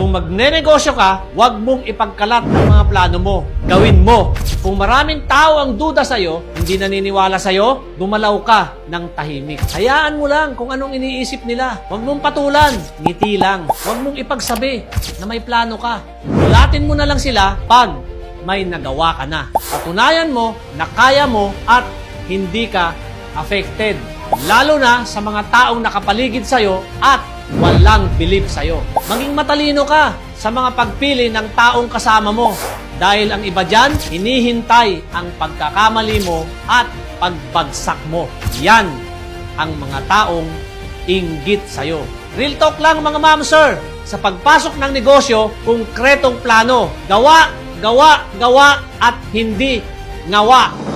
Kung magnenegosyo ka, huwag mong ipagkalat ang mga plano mo. Gawin mo. Kung maraming tao ang duda sa'yo, hindi naniniwala sa'yo, gumalaw ka ng tahimik. Hayaan mo lang kung anong iniisip nila. Huwag mong patulan. Ngiti lang. Huwag mong ipagsabi na may plano ka. Ulatin mo na lang sila pag may nagawa ka na. Patunayan mo na kaya mo at hindi ka affected. Lalo na sa mga taong nakapaligid sa'yo at walang believe sa'yo. Maging matalino ka sa mga pagpili ng taong kasama mo. Dahil ang iba dyan, hinihintay ang pagkakamali mo at pagbagsak mo. Yan ang mga taong inggit sa'yo. Real talk lang mga ma'am sir. Sa pagpasok ng negosyo, konkretong plano. Gawa, gawa, gawa at hindi ngawa.